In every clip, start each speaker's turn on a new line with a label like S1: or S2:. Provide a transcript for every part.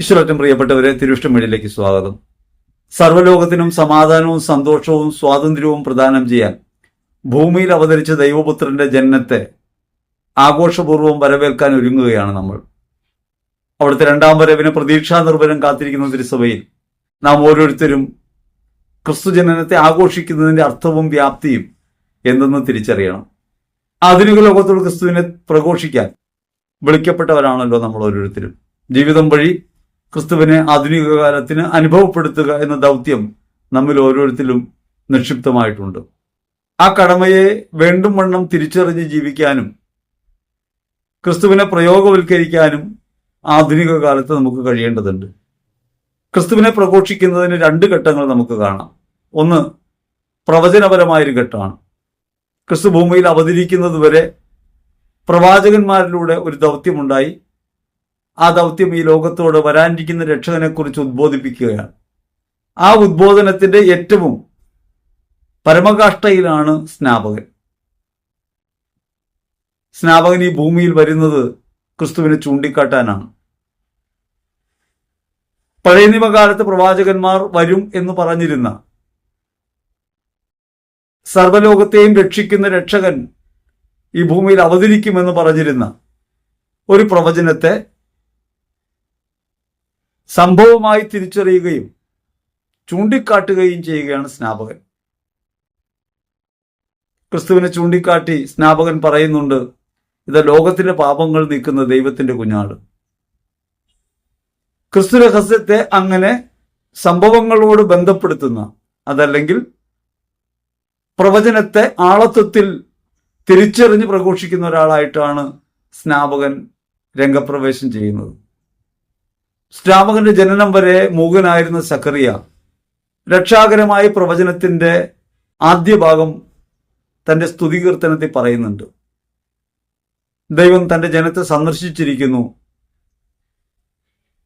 S1: ഈശ്വരറ്റം പ്രിയപ്പെട്ടവരെ തിരുവിഷ്ടം വീടിലേക്ക് സ്വാഗതം. സർവലോകത്തിനും സമാധാനവും സന്തോഷവും സ്വാതന്ത്ര്യവും പ്രദാനം ചെയ്യാൻ ഭൂമിയിൽ അവതരിച്ച ദൈവപുത്രന്റെ ജനനത്തെ ആഘോഷപൂർവം വരവേൽക്കാൻ ഒരുങ്ങുകയാണ് നമ്മൾ. അവിടുത്തെ രണ്ടാം വരവിന് പ്രതീക്ഷാ നിർഭരം കാത്തിരിക്കുന്ന തിരുസഭയിൽ നാം ഓരോരുത്തരും ക്രിസ്തു ജനനത്തെ ആഘോഷിക്കുന്നതിന്റെ അർത്ഥവും വ്യാപ്തിയും എന്തെന്ന് തിരിച്ചറിയണം. ആധുനിക ലോകത്തോട് ക്രിസ്തുവിനെ പ്രഘോഷിക്കാൻ വിളിക്കപ്പെട്ടവരാണല്ലോ നമ്മൾ ഓരോരുത്തരും. ജീവിതം വഴി ക്രിസ്തുവിനെ ആധുനിക കാലത്തിന് അനുഭവപ്പെടുത്തുക എന്ന ദൗത്യം നമ്മിൽ ഓരോരുത്തരും നിക്ഷിപ്തമായിട്ടുണ്ട്. ആ കടമയെ വേണ്ടും വണ്ണം തിരിച്ചറിഞ്ഞ് ജീവിക്കാനും ക്രിസ്തുവിനെ പ്രയോഗവൽക്കരിക്കാനും ആധുനിക കാലത്ത് നമുക്ക് കഴിയേണ്ടതുണ്ട്. ക്രിസ്തുവിനെ പ്രഘോഷിക്കുന്നതിന് രണ്ട് ഘട്ടങ്ങൾ നമുക്ക് കാണാം. ഒന്ന് പ്രവചനപരമായൊരു ഘട്ടമാണ്. ക്രിസ്തു ഭൂമിയിൽ അവതരിക്കുന്നത് വരെ പ്രവാചകന്മാരിലൂടെ ഒരു ദൗത്യമുണ്ടായി. ആ ദൗത്യം ഈ ലോകത്തോട് വരാനിരിക്കുന്ന രക്ഷകനെക്കുറിച്ച് ഉദ്ബോധിപ്പിക്കുകയാണ്. ആ ഉദ്ബോധനത്തിന്റെ ഏറ്റവും പരമകാഷ്ഠയിലാണ് സ്നാപകൻ. സ്നാപകൻ ഈ ഭൂമിയിൽ വരുന്നത് ക്രിസ്തുവിനെ ചൂണ്ടിക്കാട്ടാനാണ്. പഴയ നിയമകാലത്ത് പ്രവാചകന്മാർ വരും എന്ന് പറഞ്ഞിരുന്ന സർവലോകത്തെയും രക്ഷിക്കുന്ന രക്ഷകൻ ഈ ഭൂമിയിൽ അവതരിക്കുമെന്ന് പറഞ്ഞിരുന്ന ഒരു പ്രവചനത്തെ സംഭവമായി തിരിച്ചറിയുകയും ചൂണ്ടിക്കാട്ടുകയും ചെയ്യുകയാണ് സ്നാപകൻ. ക്രിസ്തുവിനെ ചൂണ്ടിക്കാട്ടി സ്നാപകൻ പറയുന്നുണ്ട് ഇത് ലോകത്തിന്റെ പാപങ്ങൾ നീക്കുന്ന ദൈവത്തിന്റെ കുഞ്ഞാട്. ക്രിസ്തു രഹസ്യത്തെ അങ്ങനെ സംഭവങ്ങളോട് ബന്ധപ്പെടുത്തുന്ന അതല്ലെങ്കിൽ പ്രവചനത്തെ ആളത്വത്തിൽ തിരിച്ചറിഞ്ഞ് പ്രഘോഷിക്കുന്ന ഒരാളായിട്ടാണ് സ്നാപകൻ രംഗപ്രവേശം ചെയ്യുന്നത്. സ്നാപകന്റെ ജനനം വരെ മൂകനായിരുന്ന സക്കറിയ രക്ഷാകരമായ പ്രവചനത്തിന്റെ ആദ്യ ഭാഗം തന്റെ സ്തുതികീർത്തനത്തിൽ പറയുന്നുണ്ട്. ദൈവം തന്റെ ജനത്തെ സന്ദർശിച്ചിരിക്കുന്നു.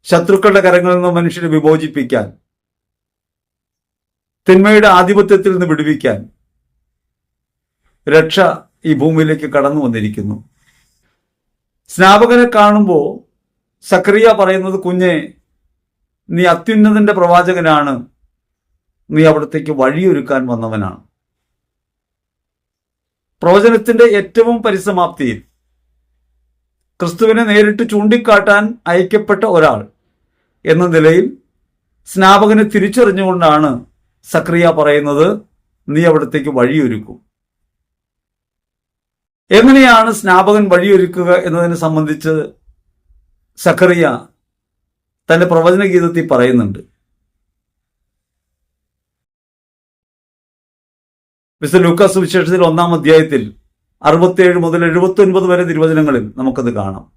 S1: ശത്രുക്കളുടെ കരങ്ങളിൽ നിന്ന് മനുഷ്യനെ വിമോചിപ്പിക്കാൻ തിന്മയുടെ ആധിപത്യത്തിൽ നിന്ന് വിടുവിക്കാൻ രക്ഷ ഈ ഭൂമിയിലേക്ക് കടന്നു വന്നിരിക്കുന്നു. സ്നാപകനെ കാണുമ്പോൾ സക്രിയ പറയുന്നത് കുഞ്ഞെ നീ അത്യുന്നതന്റെ പ്രവാചകനാണ്. നീ അവിടത്തേക്ക് വഴിയൊരുക്കാൻ വന്നവനാണ്. പ്രവചനത്തിന്റെ ഏറ്റവും പരിസമാപ്തിയിൽ ക്രിസ്തുവിനെ നേരിട്ട് ചൂണ്ടിക്കാട്ടാൻ അയക്കപ്പെട്ട ഒരാൾ എന്ന നിലയിൽ സ്നാപകനെ തിരിച്ചറിഞ്ഞുകൊണ്ടാണ് സക്രിയ പറയുന്നത് നീ അവിടത്തേക്ക് വഴിയൊരുക്കും. എങ്ങനെയാണ് സ്നാപകൻ വഴിയൊരുക്കുക എന്നതിനെ സംബന്ധിച്ച് സക്കറിയ തന്റെ പ്രവചന ഗീതത്തിൽ പറയുന്നുണ്ട്. മിസ്റ്റർ ലൂക്കാസ് വിശേഷത്തിൽ ഒന്നാം അധ്യായത്തിൽ അറുപത്തിയേഴ് മുതൽ എഴുപത്തി ഒൻപത് വരെ തിരുവചനങ്ങളിൽ നമുക്കത് കാണാം.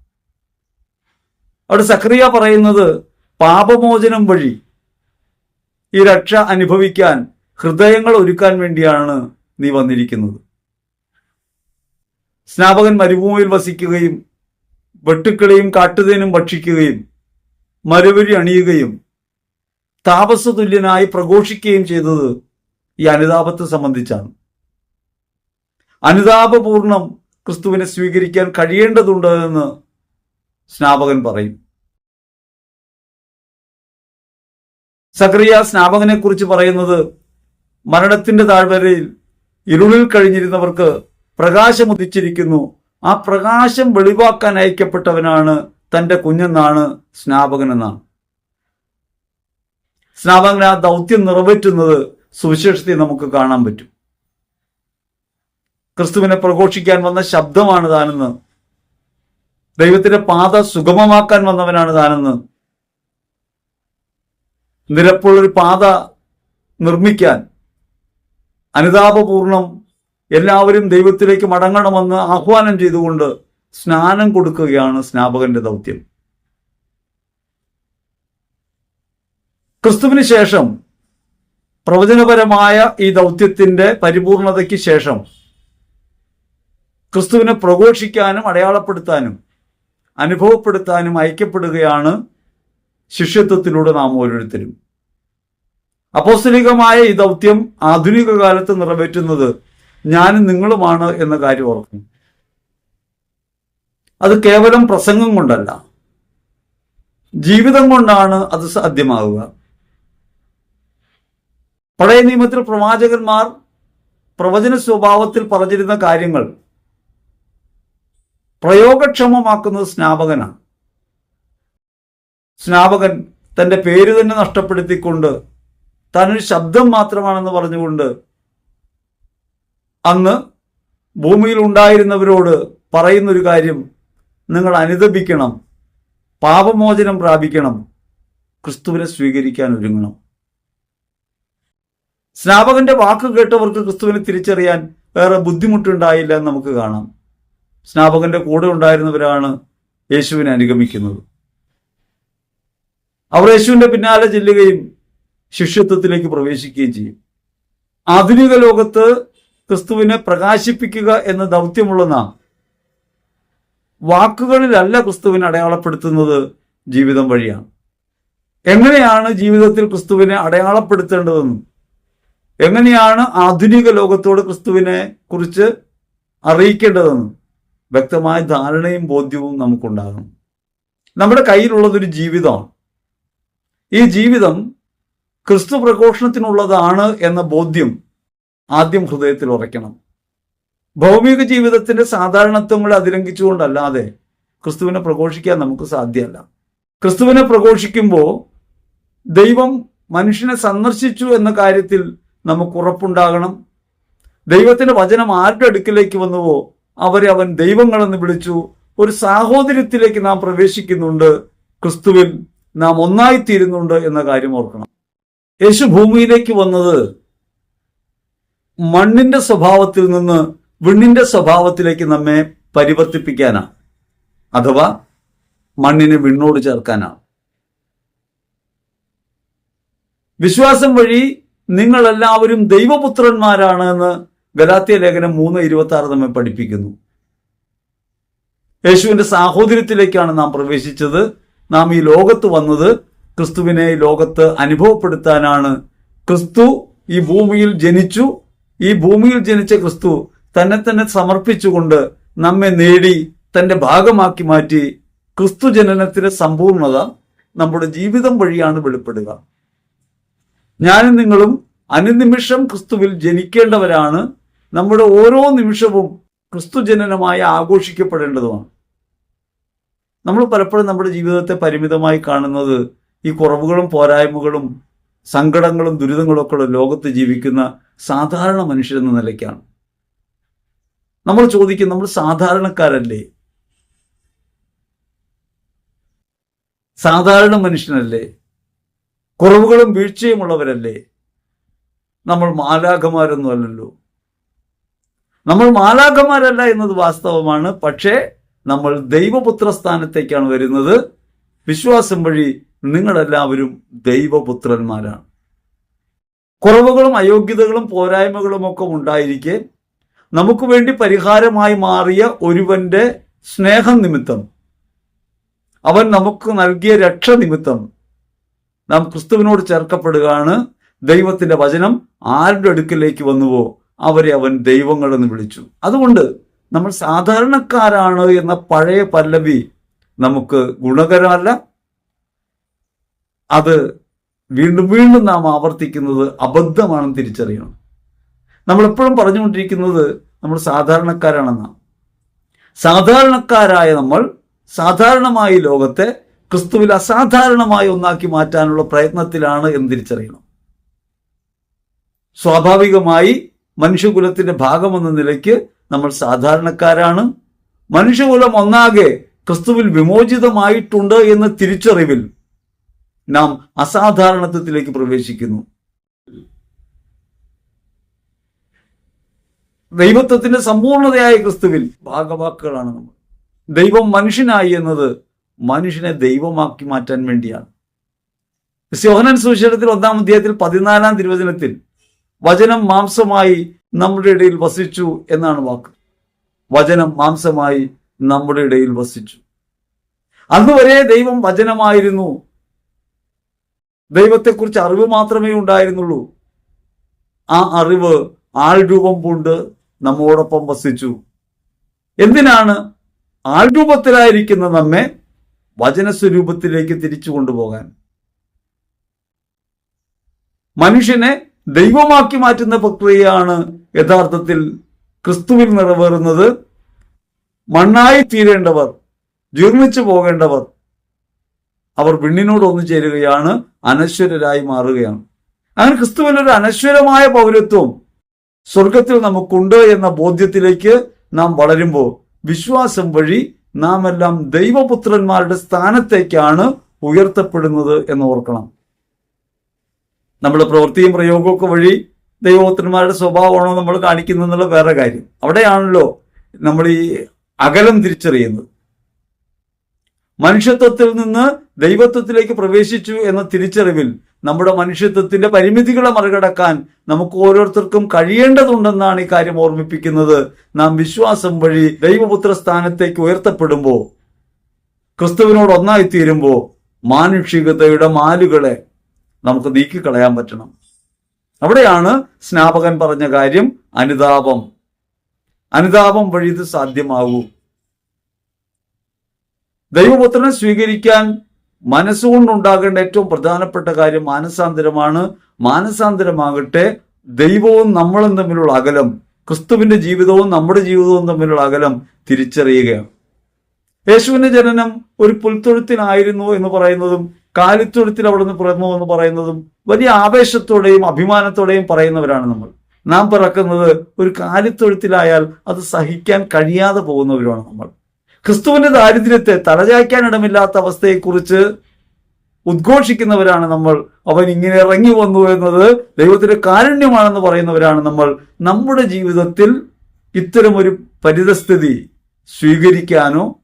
S1: അവിടെ സക്രിയ പറയുന്നത് പാപമോചനം വഴി ഈ രക്ഷ അനുഭവിക്കാൻ ഹൃദയങ്ങൾ ഒരുക്കാൻ വേണ്ടിയാണ് നീ വന്നിരിക്കുന്നത്. സ്നാപകൻ മരുഭൂമിയിൽ വസിക്കുകയും വെട്ടുക്കിളിയും കാട്ടുതേനും ഭക്ഷിക്കുകയും മരുവരി അണിയുകയും താപസതുല്യനായി പ്രഘോഷിക്കുകയും ചെയ്തത് ഈ അനുതാപത്തെ സംബന്ധിച്ചാണ്. അനുതാപപൂർണം ക്രിസ്തുവിനെ സ്വീകരിക്കാൻ കഴിയേണ്ടതുണ്ട് എന്ന് സ്നാപകൻ പറയും. സക്രിയ സ്നാപകനെ കുറിച്ച് പറയുന്നത് മരണത്തിന്റെ താഴ്വരയിൽ ഇരുളിൽ കഴിഞ്ഞിരുന്നവർക്ക് പ്രകാശം ഉദിച്ചിരിക്കുന്നു ആ പ്രകാശം വെളിവാക്കാൻ അയക്കപ്പെട്ടവനാണ് തന്റെ കുഞ്ഞെന്നാണ് സ്നാപകൻ എന്നാണ് സ്നാപകൻ ആ ദൗത്യം നിറവേറ്റുന്നത് സുവിശേഷത്തെ നമുക്ക് കാണാൻ പറ്റും. ക്രിസ്തുവിനെ പ്രഘോഷിക്കാൻ വന്ന ശബ്ദമാണ് താനെന്ന്. ദൈവത്തിന്റെ പാത സുഗമമാക്കാൻ വന്നവനാണ് താനെന്ന്. നിരപ്പുള്ളൊരു പാത നിർമ്മിക്കാൻ അനുതാപപൂർണം എല്ലാവരും ദൈവത്തിലേക്ക് മടങ്ങണമെന്ന് ആഹ്വാനം ചെയ്തുകൊണ്ട് സ്നാനം കൊടുക്കുകയാണ് സ്നാപകന്റെ ദൗത്യം. ക്രിസ്തുവിന് ശേഷം പ്രവചനപരമായ ഈ ദൗത്യത്തിന്റെ പരിപൂർണതയ്ക്ക് ശേഷം ക്രിസ്തുവിനെ പ്രഘോഷിക്കാനും അടയാളപ്പെടുത്താനും അനുഭവപ്പെടുത്താനും ഐക്യപ്പെടുകയാണ് ശിഷ്യത്വത്തിലൂടെ നാം ഓരോരുത്തരും. അപ്പോസ്തലികമായ ഈ ദൗത്യം ആധുനിക കാലത്ത് നിറവേറ്റുന്നത് ഞാനും നിങ്ങളുമാണ് എന്ന കാര്യം ഓർക്കും. അത് കേവലം പ്രസംഗം കൊണ്ടല്ല. ജീവിതം കൊണ്ടാണ് അത് സാധ്യമാവുക. പഴയ നിയമത്തിൽ പ്രവാചകന്മാർ പ്രവചന സ്വഭാവത്തിൽ പറഞ്ഞിരുന്ന കാര്യങ്ങൾ പ്രയോഗക്ഷമമാക്കുന്നത് സ്നാപകനാണ്. സ്നാപകൻ തന്റെ പേര് തന്നെ നഷ്ടപ്പെടുത്തിക്കൊണ്ട് താനൊരു ശബ്ദം മാത്രമാണെന്ന് പറഞ്ഞുകൊണ്ട് അന്ന് ഭൂമിയിൽ ഉണ്ടായിരുന്നവരോട് പറയുന്നൊരു കാര്യം നിങ്ങൾ അനുദപിക്കണം പാപമോചനം പ്രാപിക്കണം ക്രിസ്തുവിനെ സ്വീകരിക്കാൻ ഒരുങ്ങണം. സ്നാപകന്റെ വാക്ക് കേട്ടവർക്ക് ക്രിസ്തുവിനെ തിരിച്ചറിയാൻ വേറെ ബുദ്ധിമുട്ടുണ്ടായില്ല എന്ന് നമുക്ക് കാണാം. സ്നാപകന്റെ കൂടെ ഉണ്ടായിരുന്നവരാണ് യേശുവിനെ അനുഗമിക്കുന്നത്. അവർ യേശുവിന്റെ പിന്നാലെ ചെല്ലുകയും ശിഷ്യത്വത്തിലേക്ക് പ്രവേശിക്കുകയും ചെയ്യും. ആധുനിക ലോകത്ത് ക്രിസ്തുവിനെ പ്രകാശിപ്പിക്കുക എന്ന ദൗത്യമുള്ള നാം വാക്കുകളിലല്ല ക്രിസ്തുവിനെ അടയാളപ്പെടുത്തുന്നത് ജീവിതം വഴിയാണ്. എങ്ങനെയാണ് ജീവിതത്തിൽ ക്രിസ്തുവിനെ അടയാളപ്പെടുത്തേണ്ടതെന്നും? എങ്ങനെയാണ് ആധുനിക ലോകത്തോട് ക്രിസ്തുവിനെ കുറിച്ച് അറിയിക്കേണ്ടതെന്നും? വ്യക്തമായ ധാരണയും ബോധ്യവും നമുക്കുണ്ടാകണം. നമ്മുടെ കയ്യിലുള്ളതൊരു ജീവിതമാണ്. ഈ ജീവിതം ക്രിസ്തു പ്രഘോഷണത്തിനുള്ളതാണ് എന്ന ബോധ്യം ആദ്യം ഹൃദയത്തിൽ ഉറയ്ക്കണം. ഭൗമിക ജീവിതത്തിന്റെ സാധാരണത്വങ്ങളെ അതിലംഘിച്ചുകൊണ്ടല്ലാതെ ക്രിസ്തുവിനെ പ്രഘോഷിക്കാൻ നമുക്ക് സാധ്യമല്ല. ക്രിസ്തുവിനെ പ്രഘോഷിക്കുമ്പോൾ ദൈവം മനുഷ്യനെ സന്ദർശിച്ചു എന്ന കാര്യത്തിൽ നമുക്ക് ഉറപ്പുണ്ടാകണം. ദൈവത്തിന്റെ വചനം ആരുടെ അടുക്കിലേക്ക് വന്നുവോ അവരെ അവൻ ദൈവങ്ങളെന്ന് വിളിച്ചു ഒരു സാഹോദര്യത്തിലേക്ക് നാം പ്രവേശിക്കുന്നുണ്ട്. ക്രിസ്തുവിൽ നാം ഒന്നായിത്തീരുന്നുണ്ട് എന്ന കാര്യം ഓർക്കണം. യേശു ഭൂമിയിലേക്ക് വന്നത് മണ്ണിന്റെ സ്വഭാവത്തിൽ നിന്ന് വിണ്ണിന്റെ സ്വഭാവത്തിലേക്ക് നമ്മെ പരിവർത്തിപ്പിക്കാനാണ് അഥവാ മണ്ണിനെ വിണ്ണോട് ചേർക്കാനാണ് വിശ്വാസം വഴി നിങ്ങളെല്ലാവരും ദൈവപുത്രന്മാരാണ് എന്ന് ഗലാത്തിയ ലേഖനം മൂന്ന് ഇരുപത്തി ആറ് നമ്മെ പഠിപ്പിക്കുന്നു. യേശുവിന്റെ സാഹോദര്യത്തിലേക്കാണ് നാം പ്രവേശിച്ചത്. നാം ഈ ലോകത്ത് വന്നത് ക്രിസ്തുവിനെ ലോകത്ത് അനുഭവപ്പെടുത്താനാണ്. ക്രിസ്തു ഈ ഭൂമിയിൽ ജനിച്ചു ഈ ഭൂമിയിൽ ജനിച്ച ക്രിസ്തു തന്നെ തന്നെ സമർപ്പിച്ചുകൊണ്ട് നമ്മെ നേടി തന്റെ ഭാഗമാക്കി മാറ്റി ക്രിസ്തു ജനനത്തിന്റെ സമ്പൂർണത നമ്മുടെ ജീവിതം വഴിയാണ് വെളിപ്പെടുക. ഞാനും നിങ്ങളും അനുനിമിഷം ക്രിസ്തുവിൽ ജനിക്കേണ്ടവരാണ്. നമ്മുടെ ഓരോ നിമിഷവും ക്രിസ്തു ജനനമായി ആഘോഷിക്കപ്പെടേണ്ടതുമാണ്. നമ്മൾ പലപ്പോഴും നമ്മുടെ ജീവിതത്തെ പരിമിതമായി കാണുന്നത് ഈ കുറവുകളും പോരായ്മകളും സങ്കടങ്ങളും ദുരിതങ്ങളും ഒക്കെ ഉള്ള ലോകത്ത് ജീവിക്കുന്ന സാധാരണ മനുഷ്യരെന്ന നിലയ്ക്കാണ്. നമ്മൾ ചോദിക്കും നമ്മൾ സാധാരണക്കാരല്ലേ? സാധാരണ മനുഷ്യനല്ലേ? കുറവുകളും വീഴ്ചയുമുള്ളവരല്ലേ നമ്മൾ മാലാഖമാരൊന്നും അല്ലല്ലോ. നമ്മൾ മാലാഖമാരല്ല എന്നത് വാസ്തവമാണ് പക്ഷേ നമ്മൾ ദൈവപുത്ര സ്ഥാനത്തേക്കാണ് വരുന്നത് വിശ്വാസം വഴി നിങ്ങളെല്ലാവരും ദൈവപുത്രന്മാരാണ്. കുറവുകളും അയോഗ്യതകളും പോരായ്മകളും ഒക്കെ ഉണ്ടായിരിക്കെ നമുക്ക് വേണ്ടി പരിഹാരമായി മാറിയ ഒരുവന്റെ സ്നേഹം നിമിത്തം അവൻ നമുക്ക് നൽകിയ രക്ഷ നിമിത്തം നാം ക്രിസ്തുവിനോട് ചേർക്കപ്പെടുകയാണ്. ദൈവത്തിന്റെ വചനം ആരുടെ അടുക്കിലേക്ക് വന്നുവോ അവരെ അവൻ ദൈവങ്ങളെന്ന് വിളിച്ചു. അതുകൊണ്ട് നമ്മൾ സാധാരണക്കാരാണ് എന്ന പഴയ പല്ലവി നമുക്ക് ഗുണകരമല്ല അത് വീണ്ടും വീണ്ടും നാം ആവർത്തിക്കുന്നത് അബദ്ധമാണെന്ന് തിരിച്ചറിയണം. നമ്മളെപ്പോഴും പറഞ്ഞുകൊണ്ടിരിക്കുന്നത് നമ്മൾ സാധാരണക്കാരാണെന്നാണ് സാധാരണക്കാരായ നമ്മൾ സാധാരണമായി ലോകത്തെ ക്രിസ്തുവിൽ അസാധാരണമായി ഒന്നാക്കി മാറ്റാനുള്ള പ്രയത്നത്തിലാണ് എന്ന് തിരിച്ചറിയണം. സ്വാഭാവികമായി മനുഷ്യകുലത്തിന്റെ ഭാഗമെന്ന നിലയ്ക്ക് നമ്മൾ സാധാരണക്കാരാണ്. മനുഷ്യകുലം ഒന്നാകെ ക്രിസ്തുവിൽ വിമോചിതമായിട്ടുണ്ട് എന്ന തിരിച്ചറിവിൽ നാം അസാധാരണത്വത്തിലേക്ക് പ്രവേശിക്കുന്നു. ദൈവത്വത്തിന്റെ സമ്പൂർണതയായ ക്രിസ്തുവിൽ ഭാഗവാക്കുകളാണ് നമ്മൾ. ദൈവം മനുഷ്യനായി എന്നത് മനുഷ്യനെ ദൈവമാക്കി മാറ്റാൻ വേണ്ടിയാണ്. സ്യോഹനൻ സുവിശേഷത്തിൽ ഒന്നാം അധ്യായത്തിൽ പതിനാലാം തിരുവചനത്തിൽ വചനം മാംസമായി നമ്മുടെ ഇടയിൽ വസിച്ചു എന്നാണ് വാക്ക്. വചനം മാംസമായി നമ്മുടെ ഇടയിൽ വസിച്ചു. അന്നുവരെ ദൈവം വചനമായിരുന്നു. ദൈവത്തെക്കുറിച്ച് അറിവ് മാത്രമേ ഉണ്ടായിരുന്നുള്ളൂ. ആ അറിവ് ആൾ രൂപം പൂണ്ട് നമ്മോടൊപ്പം വസിച്ചു. എന്തിനാണ് ആൾരൂപത്തിലായിരിക്കുന്ന നമ്മെ വചനസ്വരൂപത്തിലേക്ക് തിരിച്ചു കൊണ്ടുപോകാൻ? മനുഷ്യനെ ദൈവമാക്കി മാറ്റുന്ന പ്രക്രിയയാണ് യഥാർത്ഥത്തിൽ ക്രിസ്തുവിൽ നിറവേറുന്നത്. മണ്ണായി തീരേണ്ടവർ ജീർണിച്ചു പോകേണ്ടവർ അവർ വിണ്ണിനോട് ഒന്നു ചേരുകയാണ് അനശ്വരരായി മാറുകയാണ്. അങ്ങനെ ക്രിസ്തുവിൽ ഒരു അനശ്വരമായ പൗരത്വം സ്വർഗത്തിൽ നമുക്കുണ്ട് എന്ന ബോധ്യത്തിലേക്ക് നാം വളരുമ്പോൾ വിശ്വാസം വഴി നാം എല്ലാം ദൈവപുത്രന്മാരുടെ സ്ഥാനത്തേക്കാണ് ഉയർത്തപ്പെടുന്നത് എന്ന് ഓർക്കണം. നമ്മുടെ പ്രവൃത്തിയും പ്രയോഗമൊക്കെ വഴി ദൈവപുത്രന്മാരുടെ സ്വഭാവമാണോ നമ്മൾ കാണിക്കുന്നത് എന്നുള്ള വേറെ കാര്യം. അവിടെയാണല്ലോ നമ്മൾ ഈ അകലം തിരിച്ചറിയുന്നത്. മനുഷ്യത്വത്തിൽ നിന്ന് ദൈവത്വത്തിലേക്ക് പ്രവേശിച്ചു എന്ന തിരിച്ചറിവിൽ നമ്മുടെ മനുഷ്യത്വത്തിന്റെ പരിമിതികളെ മറികടക്കാൻ നമുക്ക് ഓരോരുത്തർക്കും കഴിയേണ്ടതുണ്ടെന്നാണ് ഈ കാര്യം ഓർമ്മിപ്പിക്കുന്നത്. നാം വിശ്വാസം വഴി ദൈവപുത്ര സ്ഥാനത്തേക്ക് ഉയർത്തപ്പെടുമ്പോൾ ക്രിസ്തുവിനോട് ഒന്നായി തീരുമ്പോൾ മാനുഷികതയുടെ മാലുകളെ നമുക്ക് നീക്കിക്കളയാൻ പറ്റണം. അവിടെയാണ് സ്നാപകൻ പറഞ്ഞ കാര്യം അനുതാപം. അനുതാപം വഴി ഇത് സാധ്യമാകൂ. ദൈവപുത്രനെ സ്വീകരിക്കാൻ മനസ്സുകൊണ്ടുണ്ടാകേണ്ട ഏറ്റവും പ്രധാനപ്പെട്ട കാര്യം മാനസാന്തരമാണ്. മാനസാന്തരമാകട്ടെ ദൈവവും നമ്മളും തമ്മിലുള്ള അകലം ക്രിസ്തുവിന്റെ ജീവിതവും നമ്മുടെ ജീവിതവും തമ്മിലുള്ള അകലം തിരിച്ചറിയുകയാണ്. യേശുവിന്റെ ജനനം ഒരു പുൽത്തൊഴുത്തിനായിരുന്നു എന്ന് പറയുന്നതും കാലിത്തൊഴുത്തിൽ അവിടെ നിന്ന് പിറന്നു എന്ന് പറയുന്നതും വലിയ ആവേശത്തോടെയും അഭിമാനത്തോടെയും പറയുന്നവരാണ് നമ്മൾ. നാം പിറക്കുന്നത് ഒരു കാലിത്തൊഴുത്തിലായാൽ അത് സഹിക്കാൻ കഴിയാതെ പോകുന്നവരുമാണ് നമ്മൾ. ക്രിസ്തുവിന്റെ ദാരിദ്ര്യത്തെ തലചായ്ക്കാൻ ഇടമില്ലാത്ത അവസ്ഥയെക്കുറിച്ച് ഉദ്ഘോഷിക്കുന്നവരാണ് നമ്മൾ. അവൻ ഇങ്ങനെ ഇറങ്ങി വന്നു എന്നത് ദൈവത്തിന്റെ കാരുണ്യമാണെന്ന് പറയുന്നവരാണ് നമ്മൾ. നമ്മുടെ ജീവിതത്തിൽ ഇത്തരമൊരു പരിതസ്ഥിതി സ്വീകരിക്കാനോ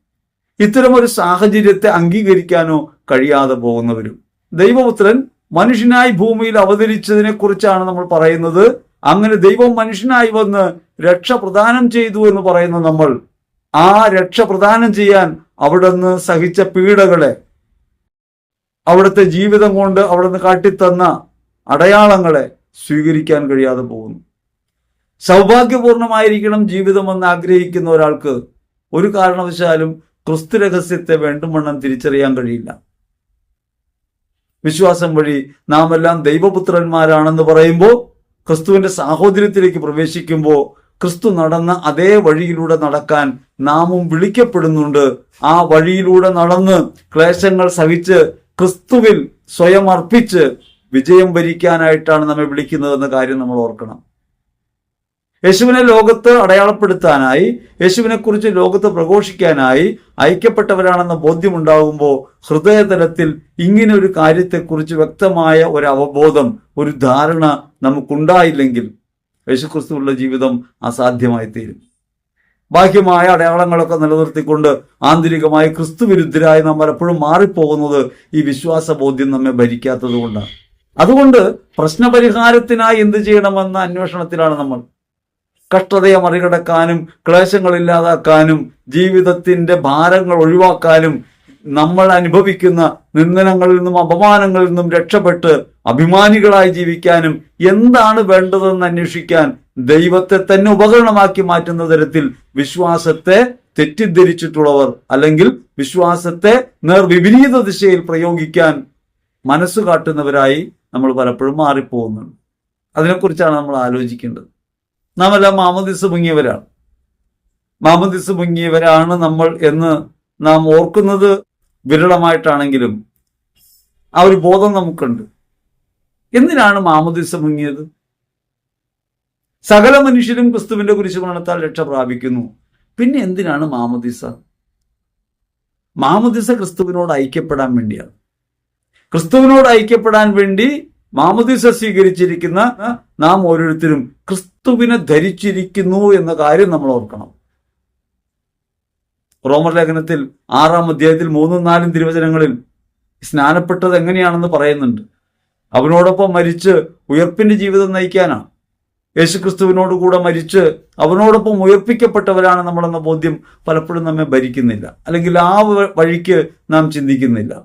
S1: ഇത്തരമൊരു സാഹചര്യത്തെ അംഗീകരിക്കാനോ കഴിയാതെ പോകുന്നവരും. ദൈവപുത്രൻ മനുഷ്യനായി ഭൂമിയിൽ അവതരിച്ചതിനെ കുറിച്ചാണ് നമ്മൾ പറയുന്നത്. അങ്ങനെ ദൈവം മനുഷ്യനായി വന്ന് രക്ഷ പ്രദാനം ചെയ്തു എന്ന് പറയുന്ന നമ്മൾ ആ രക്ഷ പ്രദാനം ചെയ്യാൻ അവിടുന്ന് സഹിച്ച പീഡകളെ അവിടുത്തെ ജീവിതം കൊണ്ട് അവിടുന്ന് കാട്ടിത്തന്ന അടയാളങ്ങളെ സ്വീകരിക്കാൻ കഴിയാതെ പോകുന്നു. സൗഭാഗ്യപൂർണമായിരിക്കണം ജീവിതമെന്ന് ആഗ്രഹിക്കുന്ന ഒരാൾക്ക് ഒരു കാരണവശാലും ക്രിസ്തു രഹസ്യത്തെ വേണ്ടുമണ്ണം തിരിച്ചറിയാൻ കഴിയില്ല. വിശ്വാസം വഴി നാം എല്ലാം ദൈവപുത്രന്മാരാണെന്ന് പറയുമ്പോൾ ക്രിസ്തുവിന്റെ സാഹോദര്യത്തിലേക്ക് പ്രവേശിക്കുമ്പോൾ ക്രിസ്തു നടന്ന അതേ വഴിയിലൂടെ നടക്കാൻ നാമും വിളിക്കപ്പെടുന്നുണ്ട്. ആ വഴിയിലൂടെ നടന്ന് ക്ലേശങ്ങൾ സഹിച്ച് ക്രിസ്തുവിൽ സ്വയം അർപ്പിച്ച് വിജയം വരിക്കാനായിട്ടാണ് നമ്മെ വിളിക്കുന്നതെന്ന കാര്യം നമ്മൾ ഓർക്കണം. യേശുവിനെ ലോകത്ത് അടയാളപ്പെടുത്താനായി യേശുവിനെ കുറിച്ച് ലോകത്ത് പ്രഘോഷിക്കാനായി ഐക്യപ്പെട്ടവരാണെന്ന ബോധ്യമുണ്ടാകുമ്പോൾ ഹൃദയതലത്തിൽ ഇങ്ങനെ ഒരു കാര്യത്തെക്കുറിച്ച് വ്യക്തമായ ഒരു അവബോധം ഒരു ധാരണ നമുക്കുണ്ടായില്ലെങ്കിൽ യേശുക്രിസ്തുവുള്ള ജീവിതം അസാധ്യമായി തീരും ബാഹ്യമായ അടയാളങ്ങളൊക്കെ നിലനിർത്തിക്കൊണ്ട് ആന്തരികമായി ക്രിസ്തു വിരുദ്ധരായി നാം പലപ്പോഴും മാറിപ്പോകുന്നത് ഈ വിശ്വാസ ബോധ്യം നമ്മെ ഭരിക്കാത്തത് കൊണ്ടാണ്. അതുകൊണ്ട് പ്രശ്നപരിഹാരത്തിനായി എന്ത് ചെയ്യണമെന്ന അന്വേഷണത്തിലാണ് നമ്മൾ. കഷ്ടതയെ മറികടക്കാനും ക്ലേശങ്ങൾ ഇല്ലാതാക്കാനും ജീവിതത്തിന്റെ ഭാരങ്ങൾ ഒഴിവാക്കാനും നമ്മൾ അനുഭവിക്കുന്ന നിന്ദനങ്ങളിൽ നിന്നും അപമാനങ്ങളിൽ നിന്നും രക്ഷപ്പെട്ട് അഭിമാനികളായി ജീവിക്കാനും എന്താണ് വേണ്ടതെന്ന് അന്വേഷിക്കാൻ ദൈവത്തെ തന്നെ ഉപകരണമാക്കി മാറ്റുന്ന തരത്തിൽ വിശ്വാസത്തെ തെറ്റിദ്ധരിച്ചിട്ടുള്ളവർ അല്ലെങ്കിൽ വിശ്വാസത്തെ നേർവിപരീത ദിശയിൽ പ്രയോഗിക്കാൻ മനസ്സ് കാട്ടുന്നവരായി നമ്മൾ പലപ്പോഴും മാറിപ്പോകുന്നുണ്ട്. അതിനെക്കുറിച്ചാണ് നമ്മൾ ആലോചിക്കേണ്ടത്. നാം എല്ലാം മാമദിസ് മുങ്ങിയവരാണ്. മാമദിസ് മുങ്ങിയവരാണ് നമ്മൾ എന്ന് നാം ഓർക്കുന്നത് വിരളമായിട്ടാണെങ്കിലും ആ ഒരു ബോധം നമുക്കുണ്ട്. എന്തിനാണ് മാമോദിസ മുങ്ങിയത്? സകല മനുഷ്യരും ക്രിസ്തുവിന്റെ കുരിശുമരണത്താൽ രക്ഷ പ്രാപിക്കുന്നു. പിന്നെ എന്തിനാണ് മാമോദിസ? മാമോദിസ ക്രിസ്തുവിനോട് ഐക്യപ്പെടാൻ വേണ്ടിയാണ്. ക്രിസ്തുവിനോട് ഐക്യപ്പെടാൻ വേണ്ടി മാമോദിസ സ്വീകരിച്ചിരിക്കുന്ന നാം ഓരോരുത്തരും ക്രിസ്തുവിനെ ധരിച്ചിരിക്കുന്നു എന്ന കാര്യം നമ്മൾ ഓർക്കണം. റോമർ ലേഖനത്തിൽ ആറാം അധ്യായത്തിൽ മൂന്നും നാലും തിരുവചനങ്ങളിൽ സ്നാനപ്പെട്ടത് എങ്ങനെയാണെന്ന് പറയുന്നുണ്ട്. അവനോടൊപ്പം മരിച്ച് ഉയർപ്പിന്റെ ജീവിതം നയിക്കാനാണ്. യേശുക്രിസ്തുവിനോട് കൂടെ മരിച്ച് അവനോടൊപ്പം ഉയർപ്പിക്കപ്പെട്ടവരാണ് നമ്മളെന്ന ബോധ്യം പലപ്പോഴും നമ്മെ ഭരിക്കുന്നില്ല. അല്ലെങ്കിൽ ആ വഴിക്ക് നാം ചിന്തിക്കുന്നില്ല.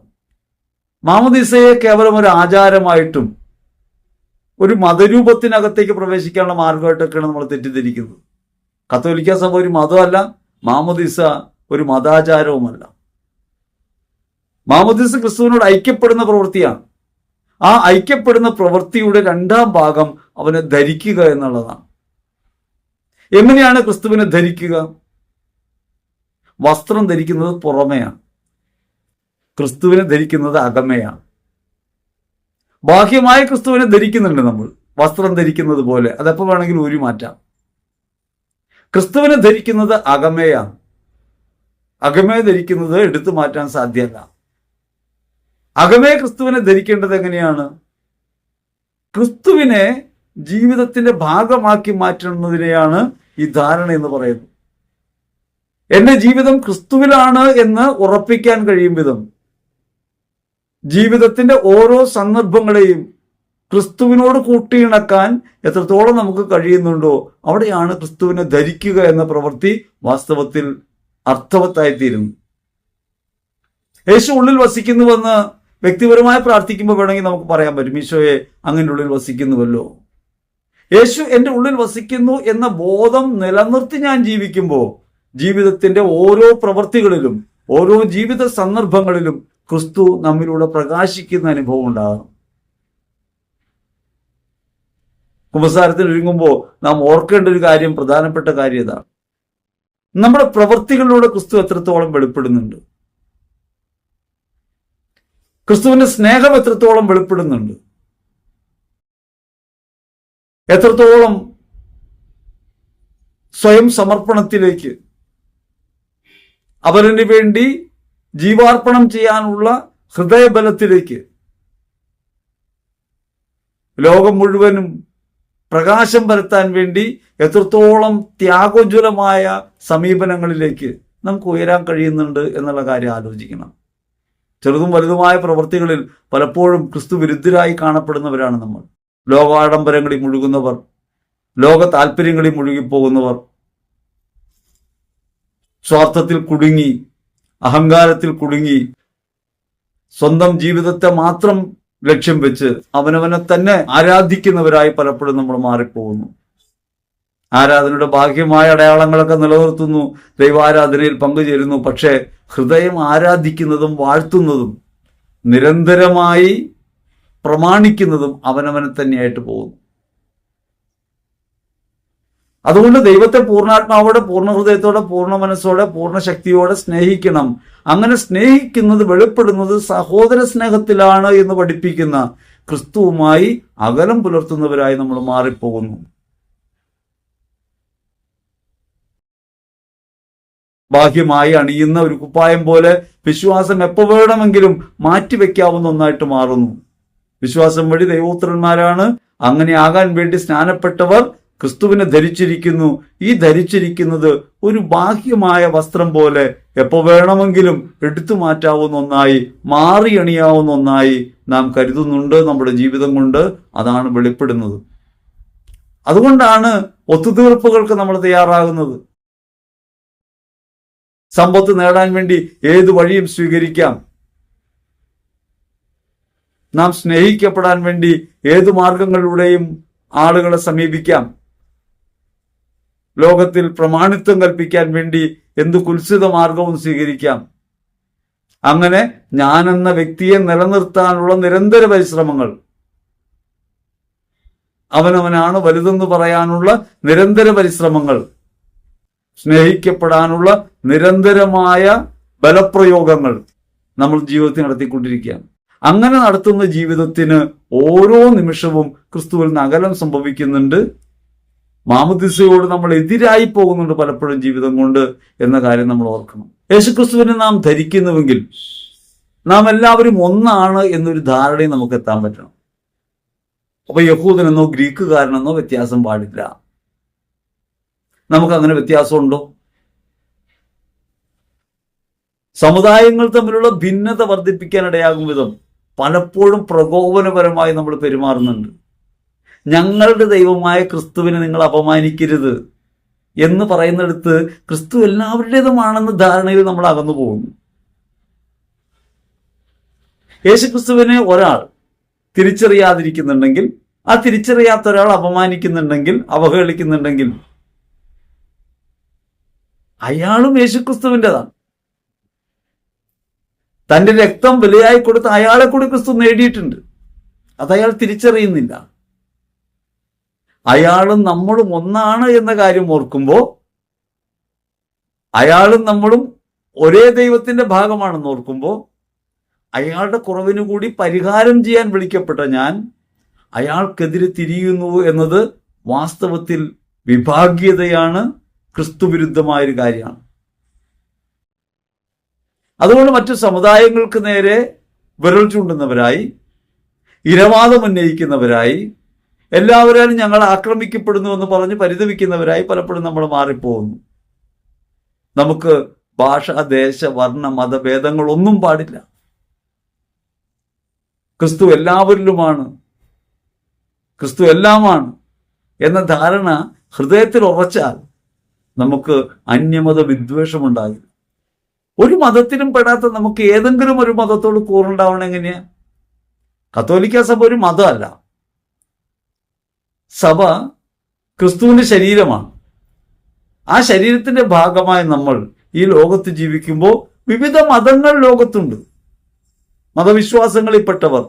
S1: മാമദിസയെ കേവലം ഒരു ആചാരമായിട്ടും ഒരു മതരൂപത്തിനകത്തേക്ക് പ്രവേശിക്കാനുള്ള മാർഗമായിട്ടൊക്കെയാണ് നമ്മൾ തെറ്റിദ്ധരിക്കുന്നത്. കത്തോലിക്ക സഭ ഒരു മതമല്ല മാമദിസ ഒരു മതാചാരവുമല്ല. മാമദിസ ക്രിസ്തുവിനോട് ഐക്യപ്പെടുന്ന പ്രവൃത്തിയാണ്. ആ ഐക്യപ്പെടുന്ന പ്രവൃത്തിയുടെ രണ്ടാം ഭാഗം അവനെ ധരിക്കുക എന്നുള്ളതാണ്. എങ്ങനെയാണ് ക്രിസ്തുവിനെ ധരിക്കുക? വസ്ത്രം ധരിക്കുന്നത് പുറമെയാണ്. ക്രിസ്തുവിനെ ധരിക്കുന്നത് അകമയാണ്. ബാഹ്യമായ ക്രിസ്തുവിനെ ധരിക്കുന്നുണ്ട് നമ്മൾ. വസ്ത്രം ധരിക്കുന്നത് പോലെ. അതെപ്പോ വേണമെങ്കിലും ഊരി മാറ്റാം ക്രിസ്തുവിനെ ധരിക്കുന്നത് അകമയാണ്. അകമയെ ധരിക്കുന്നത് എടുത്തു മാറ്റാൻ സാധ്യമല്ല അകമേ ക്രിസ്തുവിനെ ധരിക്കേണ്ടത് എങ്ങനെയാണ്? ക്രിസ്തുവിനെ ജീവിതത്തിന്റെ ഭാഗമാക്കി മാറ്റുന്നതിനെയാണ് ഈ ധാരണ എന്ന് പറയുന്നത്. എന്റെ ജീവിതം ക്രിസ്തുവിലാണ് എന്ന് ഉറപ്പിക്കാൻ കഴിയും വിധം ജീവിതത്തിന്റെ ഓരോ സന്ദർഭങ്ങളെയും ക്രിസ്തുവിനോട് കൂട്ടിയിണക്കാൻ എത്രത്തോളം നമുക്ക് കഴിയുന്നുണ്ടോ അവിടെയാണ് ക്രിസ്തുവിനെ ധരിക്കുക എന്ന പ്രവൃത്തി വാസ്തവത്തിൽ അർത്ഥവത്തായിത്തീരുന്നു യേശു ഉള്ളിൽ വസിക്കുന്നുവെന്ന് വ്യക്തിപരമായി പ്രാർത്ഥിക്കുമ്പോൾ വേണമെങ്കിൽ നമുക്ക് പറയാൻ പറ്റും ഈശോയെ അങ്ങനെ ഉള്ളിൽ വസിക്കുന്നുവല്ലോ. യേശു എന്റെ ഉള്ളിൽ വസിക്കുന്നു എന്ന ബോധം നിലനിർത്തി ഞാൻ ജീവിക്കുമ്പോൾ ജീവിതത്തിന്റെ ഓരോ പ്രവൃത്തികളിലും ഓരോ ജീവിത സന്ദർഭങ്ങളിലും ക്രിസ്തു നമ്മിലൂടെ പ്രകാശിക്കുന്ന അനുഭവം ഉണ്ടാകും. കുമ്പസാരത്തിൽ ഒരുങ്ങുമ്പോൾ നാം ഓർക്കേണ്ട ഒരു കാര്യം പ്രധാനപ്പെട്ട കാര്യം ഇതാണ്. നമ്മുടെ പ്രവൃത്തികളിലൂടെ ക്രിസ്തു എത്രത്തോളം വെളിപ്പെടുന്നുണ്ട്. ക്രിസ്തുവിന്റെ സ്നേഹം എത്രത്തോളം വെളിപ്പെടുന്നുണ്ട്? എത്രത്തോളം സ്വയം സമർപ്പണത്തിലേക്ക് അവരന് വേണ്ടി ജീവാർപ്പണം ചെയ്യാനുള്ള ഹൃദയബലത്തിലേക്ക് ലോകം മുഴുവനും പ്രകാശം വരുത്താൻ വേണ്ടി എത്രത്തോളം ത്യാഗോജ്വലമായ സമീപനങ്ങളിലേക്ക് നമുക്ക് ഉയരാൻ കഴിയുന്നുണ്ട് എന്നുള്ള കാര്യം ആലോചിക്കണം. ചെറുതും വലുതുമായ പ്രവൃത്തികളിൽ പലപ്പോഴും ക്രിസ്തു വിരുദ്ധരായി കാണപ്പെടുന്നവരാണ് നമ്മൾ. ലോകാഡംബരങ്ങളിൽ മുഴുകുന്നവർ ലോക താല്പര്യങ്ങളിൽ മുഴുകിപ്പോകുന്നവർ സ്വാർത്ഥത്തിൽ കുടുങ്ങി അഹങ്കാരത്തിൽ കുടുങ്ങി സ്വന്തം ജീവിതത്തെ മാത്രം ലക്ഷ്യം വെച്ച് അവനവനെ തന്നെ ആരാധിക്കുന്നവരായി പലപ്പോഴും നമ്മൾ മാറിപ്പോകുന്നു. ആരാധനയുടെ ഭാഗ്യമായ അടയാളങ്ങളൊക്കെ നിലനിർത്തുന്നു. ദൈവാരാധനയിൽ പങ്കുചേരുന്നു. പക്ഷേ ഹൃദയം ആരാധിക്കുന്നതും വാഴ്ത്തുന്നതും നിരന്തരമായി പ്രമാണിക്കുന്നതും അവനവനെ തന്നെയായിട്ട് പോകുന്നു. അതുകൊണ്ട് ദൈവത്തെ പൂർണാത്മാവോടെ പൂർണ ഹൃദയത്തോടെ പൂർണ മനസ്സോടെ പൂർണ ശക്തിയോടെ സ്നേഹിക്കണം. അങ്ങനെ സ്നേഹിക്കുന്നത് വെളിപ്പെടുന്നത് സഹോദര സ്നേഹത്തിലാണ് എന്ന് പഠിപ്പിക്കുന്ന ക്രിസ്തുവുമായി അകലം പുലർത്തുന്നവരായി നമ്മൾ മാറിപ്പോകുന്നു. ബാഹ്യമായി അണിയുന്ന ഒരു കുപ്പായം പോലെ വിശ്വാസം എപ്പോ വേണമെങ്കിലും മാറ്റിവെക്കാവുന്ന ഒന്നായിട്ട് മാറുന്നു. വിശ്വാസം വഴി ദൈവോത്രന്മാരാണ് അങ്ങനെ ആകാൻ വേണ്ടി സ്നാനപ്പെട്ടവർ ക്രിസ്തുവിനെ ധരിച്ചിരിക്കുന്നു. ഈ ധരിച്ചിരിക്കുന്നത് ഒരു ബാഹ്യമായ വസ്ത്രം പോലെ എപ്പോൾ വേണമെങ്കിലും എടുത്തു മാറ്റാവുന്ന ഒന്നായി മാറി അണിയാവുന്ന ഒന്നായി നാം കരുതുന്നുണ്ട് നമ്മുടെ ജീവിതം കൊണ്ട്. അതാണ് വെളിപ്പെടുന്നത്. അതുകൊണ്ടാണ് ഒത്തുതീർപ്പുകൾക്ക് നമ്മൾ തയ്യാറാകുന്നത്. സമ്പത്ത് നേടാൻ വേണ്ടി ഏത് വഴിയും സ്വീകരിക്കാം. നാം സ്നേഹിക്കപ്പെടാൻ വേണ്ടി ഏത് മാർഗങ്ങളിലൂടെയും ആളുകളെ സമീപിക്കാം. ലോകത്തിൽ പ്രമാണിത്വം കൽപ്പിക്കാൻ വേണ്ടി എന്ത് കുൽസിത മാർഗവും സ്വീകരിക്കാം. അങ്ങനെ ഞാൻ എന്ന വ്യക്തിയെ നിലനിർത്താനുള്ള നിരന്തര പരിശ്രമങ്ങൾ. അവനവനാണ് വലുതെന്ന് പറയാനുള്ള നിരന്തര പരിശ്രമങ്ങൾ. സ്നേഹിക്കപ്പെടാനുള്ള നിരന്തരമായ ബലപ്രയോഗങ്ങൾ നമ്മൾ ജീവിതത്തിൽ നടത്തിക്കൊണ്ടിരിക്കുകയാണ്. അങ്ങനെ നടത്തുന്ന ജീവിതത്തിന് ഓരോ നിമിഷവും ക്രിസ്തുവിൽ നിന്ന് അകലം സംഭവിക്കുന്നുണ്ട്. മാമദിസയോട് നമ്മൾ എതിരായി പോകുന്നുണ്ട് പലപ്പോഴും ജീവിതം കൊണ്ട് എന്ന കാര്യം നമ്മൾ ഓർക്കണം. യേശുക്രിസ്തുവിനെ നാം ധരിക്കുന്നുവെങ്കിൽ നാം എല്ലാവരും ഒന്നാണ് എന്നൊരു ധാരണയും നമുക്ക് എത്താൻ പറ്റണം. അപ്പൊ യഹൂദനെന്നോ ഗ്രീക്കുകാരനെന്നോ വ്യത്യാസം പാടില്ല. നമുക്ക് അങ്ങനെ വ്യത്യാസമുണ്ടോ? സമുദായങ്ങൾ തമ്മിലുള്ള ഭിന്നത വർദ്ധിപ്പിക്കാൻ ഇടയാകും വിധം പലപ്പോഴും പ്രകോപനപരമായി നമ്മൾ പെരുമാറുന്നുണ്ട്. ഞങ്ങളുടെ ദൈവമായ ക്രിസ്തുവിനെ നിങ്ങൾ അപമാനിക്കരുത് എന്ന് പറയുന്നിടത്ത് ക്രിസ്തു എല്ലാവരുടേതുമാണെന്ന ധാരണയിൽ നമ്മൾ അകന്നു പോകുന്നു. യേശുക്രിസ്തുവിനെ ഒരാൾ തിരിച്ചറിയാതിരിക്കുന്നുണ്ടെങ്കിൽ ആ തിരിച്ചറിയാത്ത ഒരാൾ അപമാനിക്കുന്നുണ്ടെങ്കിൽ അവഹേളിക്കുന്നുണ്ടെങ്കിൽ അയാളും യേശുക്രിസ്തുവിന്റെതാണ്. തന്റെ രക്തം വിലയായി കൊടുത്ത് അയാളെ കൂടി ക്രിസ്തു നേടിയിട്ടുണ്ട്. അത് അയാൾ തിരിച്ചറിയുന്നില്ല. അയാളും നമ്മളും ഒന്നാണ് എന്ന കാര്യം ഓർക്കുമ്പോൾ അയാളും നമ്മളും ഒരേ ദൈവത്തിന്റെ ഭാഗമാണെന്ന് ഓർക്കുമ്പോൾ അയാളുടെ കുറവിനു കൂടി പരിഹാരം ചെയ്യാൻ വിളിക്കപ്പെട്ട ഞാൻ അയാൾക്കെതിരെ തിരിയുന്നു എന്നത് വാസ്തവത്തിൽ വിഭാഗീയതയാണ്. ക്രിസ്തുവിരുദ്ധമായൊരു കാര്യമാണ്. അതുകൊണ്ട് മറ്റു സമുദായങ്ങൾക്ക് നേരെ വിരൽ ചൂണ്ടുന്നവരായി ഇരവാദം ഉന്നയിക്കുന്നവരായി എല്ലാവരും ഞങ്ങൾ ആക്രമിക്കപ്പെടുന്നു എന്ന് പറഞ്ഞ് പരിതപിക്കുന്നവരായി പലപ്പോഴും നമ്മൾ മാറിപ്പോകുന്നു. നമുക്ക് ഭാഷ ദേശ വർണ മതഭേദങ്ങളൊന്നും പാടില്ല. ക്രിസ്തു എല്ലാവരിലുമാണ്. ക്രിസ്തു എല്ലാമാണ് എന്ന ധാരണ ഹൃദയത്തിൽ ഉറച്ചാൽ നമുക്ക് അന്യമത വിദ്വേഷമുണ്ടാകില്ല ഒരു മതത്തിനും പെടാത്ത നമുക്ക് ഏതെങ്കിലും ഒരു മതത്തോട് കൂറുണ്ടാവണം എങ്ങനെയാ? കത്തോലിക്ക സഭ ഒരു മതമല്ല. സഭ ക്രിസ്തുവിന്റെ ശരീരമാണ്. ആ ശരീരത്തിന്റെ ഭാഗമായി നമ്മൾ ഈ ലോകത്ത് ജീവിക്കുമ്പോൾ വിവിധ മതങ്ങൾ ലോകത്തുണ്ട്. മതവിശ്വാസങ്ങളിൽപ്പെട്ടവർ.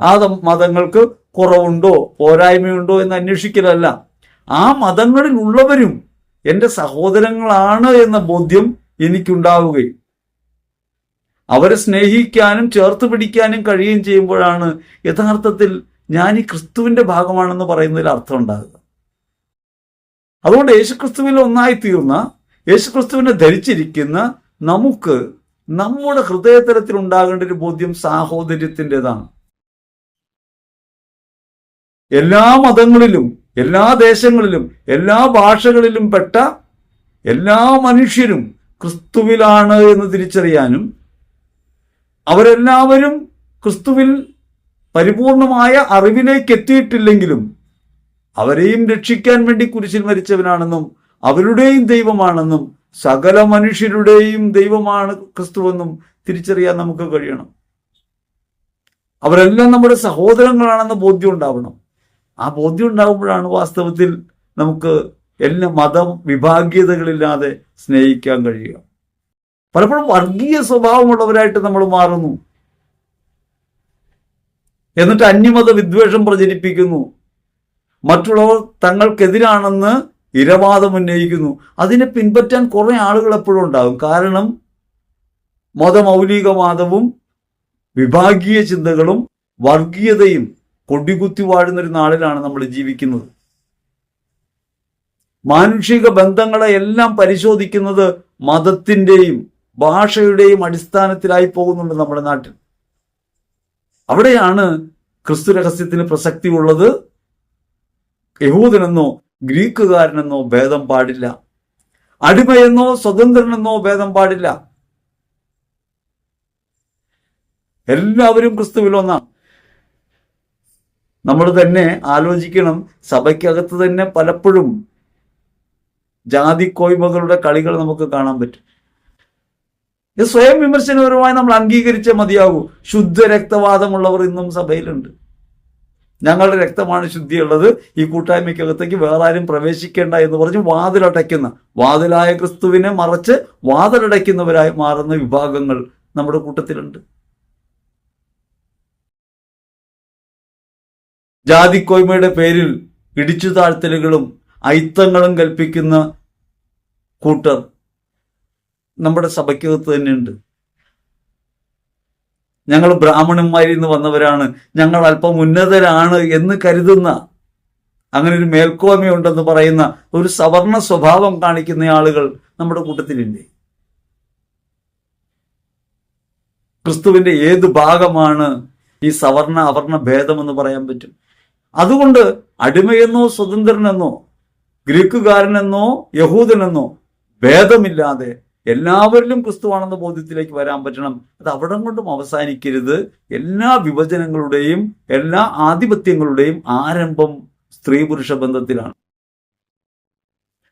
S1: ആ മതങ്ങൾക്ക് കുറവുണ്ടോ പോരായ്മയുണ്ടോ എന്ന് അന്വേഷിക്കലല്ല. ആ മതങ്ങളിൽ ഉള്ളവരും എന്റെ സഹോദരങ്ങളാണ് എന്ന ബോധ്യം എനിക്കുണ്ടാവുകയും അവരെ സ്നേഹിക്കാനും ചേർത്ത് പിടിക്കാനും കഴിയുകയും ചെയ്യുമ്പോഴാണ് യഥാർത്ഥത്തിൽ ഞാൻ ഈ ക്രിസ്തുവിന്റെ ഭാഗമാണെന്ന് പറയുന്നതിൽ അർത്ഥം ഉണ്ടാകുക. അതുകൊണ്ട് യേശുക്രിസ്തുവിൽ ഒന്നായി തീർന്ന യേശുക്രിസ്തുവിനെ ധരിച്ചിരിക്കുന്ന നമുക്ക് നമ്മുടെ ഹൃദയതലത്തിൽ ഉണ്ടാകേണ്ട ഒരു ബോധ്യം സാഹോദര്യത്തിന്റെതാണ്. എല്ലാ മതങ്ങളിലും എല്ലാ ദേശങ്ങളിലും എല്ലാ ഭാഷകളിലും പെട്ട എല്ലാ മനുഷ്യരും ക്രിസ്തുവിലാണ് എന്ന് തിരിച്ചറിയാനും അവരെല്ലാവരും ക്രിസ്തുവിൽ പരിപൂർണമായ അറിവിലേക്ക് എത്തിയിട്ടില്ലെങ്കിലും അവരെയും രക്ഷിക്കാൻ വേണ്ടി കുരിശിൽ മരിച്ചവനാണെന്നും അവരുടെയും ദൈവമാണെന്നും സകല മനുഷ്യരുടെയും ദൈവമാണ് ക്രിസ്തുവെന്നും തിരിച്ചറിയാൻ നമുക്ക് കഴിയണം. അവരെല്ലാം നമ്മുടെ സഹോദരങ്ങളാണെന്ന ബോധ്യം ഉണ്ടാവണം. ആ ബോധ്യം ഉണ്ടാകുമ്പോഴാണ് വാസ്തവത്തിൽ നമുക്ക് എല്ലാ മതം വിഭാഗീയതകളില്ലാതെ സ്നേഹിക്കാൻ കഴിയുക. പലപ്പോഴും വർഗീയ സ്വഭാവമുള്ളവരായിട്ട് നമ്മൾ മാറുന്നു. എന്നിട്ട് അന്യമത വിദ്വേഷം പ്രചരിപ്പിക്കുന്നു. മറ്റുള്ളവർ തങ്ങൾക്കെതിരാണെന്ന് ഇരവാദം ഉന്നയിക്കുന്നു. അതിനെ പിൻപറ്റാൻ കുറേ ആളുകൾ എപ്പോഴും ഉണ്ടാകും. കാരണം മതമൗലികവാദവും വിഭാഗീയ ചിന്തകളും വർഗീയതയും കൊടികുത്തി വാഴുന്ന ഒരു നാളിലാണ് നമ്മൾ ജീവിക്കുന്നത്. മാനുഷിക ബന്ധങ്ങളെ എല്ലാം പരിശോധിക്കുന്നത് മതത്തിന്റെയും ഭാഷയുടെയും അടിസ്ഥാനത്തിലായി പോകുന്നുണ്ട് നമ്മുടെ നാട്ടിൽ. അവിടെയാണ് ക്രിസ്തു രഹസ്യത്തിന് പ്രസക്തി ഉള്ളത് യഹൂദനെന്നോ ഗ്രീക്കുകാരനെന്നോ ഭേദം പാടില്ല. അടിമയെന്നോ സ്വതന്ത്രനെന്നോ ഭേദം പാടില്ല. എല്ലാവരും ക്രിസ്തുവിൽ ഒന്നാണ്. നമ്മൾ തന്നെ ആലോചിക്കണം. സഭയ്ക്കകത്ത് തന്നെ പലപ്പോഴും ജാതി കോയ്മകളുടെ കളികൾ നമുക്ക് കാണാൻ പറ്റും. സ്വയം വിമർശനപരമായി നമ്മൾ അംഗീകരിച്ചേ മതിയാകൂ. ശുദ്ധ രക്തവാദമുള്ളവർ ഇന്നും സഭയിലുണ്ട്. ഞങ്ങളുടെ രക്തമാണ് ശുദ്ധിയുള്ളത്. ഈ കൂട്ടായ്മയ്ക്കകത്തേക്ക് വേറെ ആരും പ്രവേശിക്കേണ്ട എന്ന് പറഞ്ഞ് വാതിലടയ്ക്കുന്ന വാതിലായ ക്രിസ്തുവിനെ മറച്ച് വാതിലടയ്ക്കുന്നവരായി മാറുന്ന വിഭാഗങ്ങൾ നമ്മുടെ കൂട്ടത്തിലുണ്ട്. ജാതിക്കോയ്മയുടെ പേരിൽ ഇടിച്ചു താഴ്ത്തലുകളും അയിത്തങ്ങളും കൽപ്പിക്കുന്ന കൂട്ടർ നമ്മുടെ സഭയ്ക്കകത്ത് തന്നെയുണ്ട്. ഞങ്ങൾ ബ്രാഹ്മണന്മാരിൽ നിന്ന് വന്നവരാണ്. ഞങ്ങൾ അല്പം ഉന്നതരാണ് എന്ന് കരുതുന്ന അങ്ങനെ ഒരു മേൽക്കോയ്മയുണ്ടെന്ന് പറയുന്ന ഒരു സവർണ സ്വഭാവം കാണിക്കുന്ന ആളുകൾ നമ്മുടെ കൂട്ടത്തിലില്ലേ? ക്രിസ്തുവിന്റെ ഏത് ഭാഗമാണ് ഈ സവർണ അവർണ ഭേദമെന്ന് പറയാൻ പറ്റും? അതുകൊണ്ട് അടിമയെന്നോ സ്വതന്ത്രനെന്നോ ഗ്രീക്കുകാരനെന്നോ യഹൂദനെന്നോ ഭേദമില്ലാതെ എല്ലാവരിലും ക്രിസ്തുവാണെന്ന ബോധ്യത്തിലേക്ക് വരാൻ പറ്റണം. അത് അവിടം കൊണ്ടും അവസാനിക്കരുത്. എല്ലാ വിഭജനങ്ങളുടെയും എല്ലാ ആധിപത്യങ്ങളുടെയും ആരംഭം സ്ത്രീ പുരുഷ ബന്ധത്തിലാണ്.